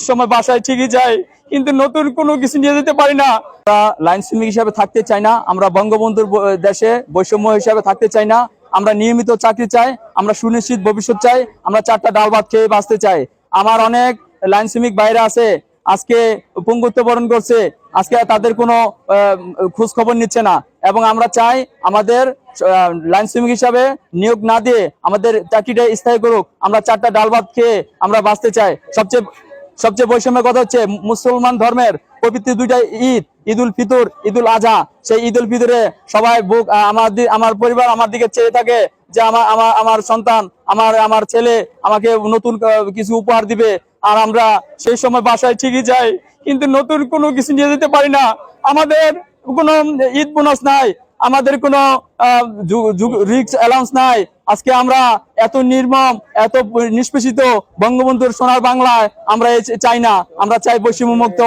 সময় বাসায় ঠিকই যাই কিন্তু নতুন কোনো কিছু নিয়ে যেতে পারি না। আমরা লাইন শ্রমিক হিসাবে থাকতে চাই না, আমরা বঙ্গবন্ধুর দেশে বৈষম্য হিসাবে থাকতে চাই না, আমরা নিয়মিত চাকরি চাই, আমরা সুনিশ্চিত ভবিষ্যৎ চাই, আমরা চারটা ডাল ভাত খেয়ে বাঁচতে চাই। আমার অনেক লাইন শ্রমিক বাইরে আছে, আজকে পঙ্গুত্ব বরণ করছে, আজকে তাদের কোনো খোঁজ খবর নিচ্ছে না। এবং আমরা চাই আমাদের লাইন শ্রমিক হিসাবে নিয়োগ না দিয়ে আমাদের চাকরিটা স্থায়ী করুক। আমরা চারটা ডাল ভাত খেয়ে আমরা বাঁচতে চাই। সবচেয়ে সবচেয়ে বৈষম্যের কথা হচ্ছে মুসলমান ধর্মের পবিত্র দুইটা ঈদ, ঈদুল ফিতর, ঈদুল আজহা সেই ঈদুল ফিতরে সবাই বুক আমার আমার পরিবার আমার দিকে চেয়ে থাকে যে আমার আমার আমার সন্তান, আমার আমার ছেলে আমাকে নতুন কিছু উপহার দিবে। আর আমরা সেই সময় বাসায় ঠিকই যাই, কিন্তু নতুন কোনো কিছু নিয়ে যেতে পারি না। আমাদের কোনো ঈদ বোনাস নাই। আমাদের কোনো রিক্স অ্যালাউন্স নাই। আজকে আমরা এত নির্মম, এত নিষ্পেষিত বঙ্গবন্ধুর সোনার বাংলায় আমরা চাই না। আমরা চাই বৈষম্য মুক্ত